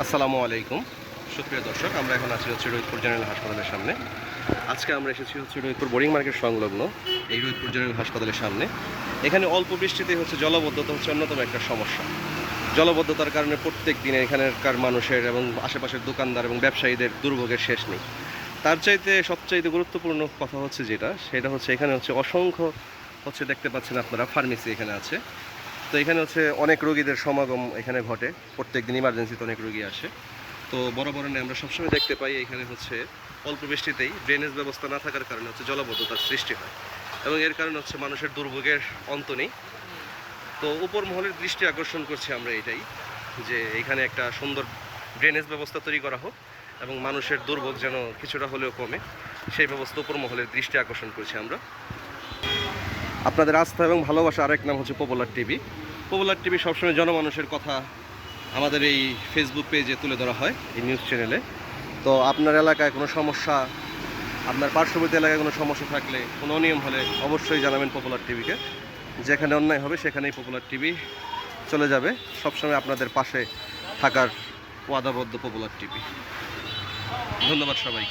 আসসালামু আলাইকুম। সুপ্রিয় দর্শক, আমরা এখন আছি হচ্ছে রোহিতপুর জেনারেল হাসপাতালের সামনে। আজকে আমরা এসেছি হচ্ছে রোহিতপুর বোরিং মার্কেট সংলগ্ন এই রোহিতপুর জেনারেল হাসপাতালের সামনে। এখানে অল্প বৃষ্টিতে হচ্ছে জলবদ্ধতা হচ্ছে অন্যতম একটা সমস্যা। জলবদ্ধতার কারণে প্রত্যেক দিন এখানকার মানুষের এবং আশেপাশের দোকানদার এবং ব্যবসায়ীদের দুর্ভোগের শেষ নেই। তার চাইতে সবচাইতে গুরুত্বপূর্ণ কথা হচ্ছে যেটা, সেটা হচ্ছে এখানে হচ্ছে অসংখ্য, হচ্ছে দেখতে পাচ্ছেন আপনারা, ফার্মেসি এখানে আছে। তো এখানে হচ্ছে অনেক রোগীদের সমাগম এখানে ঘটে। প্রত্যেক দিন ইমার্জেন্সিতে অনেক রোগী আসে। তো বড় বড় আমরা সবসময় দেখতে পাই এখানে হচ্ছে অল্প বৃষ্টিতেই ড্রেনেজ ব্যবস্থা না থাকার কারণে হচ্ছে জলবদ্ধতার সৃষ্টি হয় এবং এর কারণে হচ্ছে মানুষের দুর্ভোগের অন্ত নেই। তো উপর মহলের দৃষ্টি আকর্ষণ করছি আমরা এটাই যে এখানে একটা সুন্দর ড্রেনেজ ব্যবস্থা তৈরি করা হোক এবং মানুষের দুর্ভোগ যেন কিছুটা হলেও কমে, সেই ব্যবস্থা উপর মহলের দৃষ্টি আকর্ষণ করছি আমরা। আপনাদের আস্থা এবং ভালোবাসা আরেক নাম হচ্ছে পপুলার টিভি পপুলার টিভি সবসময় জনমানুষের কথা আমাদের এই ফেসবুক পেজে তুলে ধরা হয়, এই নিউজ চ্যানেলে তো আপনার এলাকায় কোনো সমস্যা, আপনার পার্শ্ববর্তী এলাকায় কোনো সমস্যা থাকলে, কোনো অনিয়ম হলে অবশ্যই জানাবেন পপুলার টিভিকে যেখানে অন্যায় হবে, সেখানেই পপুলার টিভি চলে যাবে। সবসময় আপনাদের পাশে থাকার ওয়াদাবদ্ধ পপুলার টিভি ধন্যবাদ সবাইকে।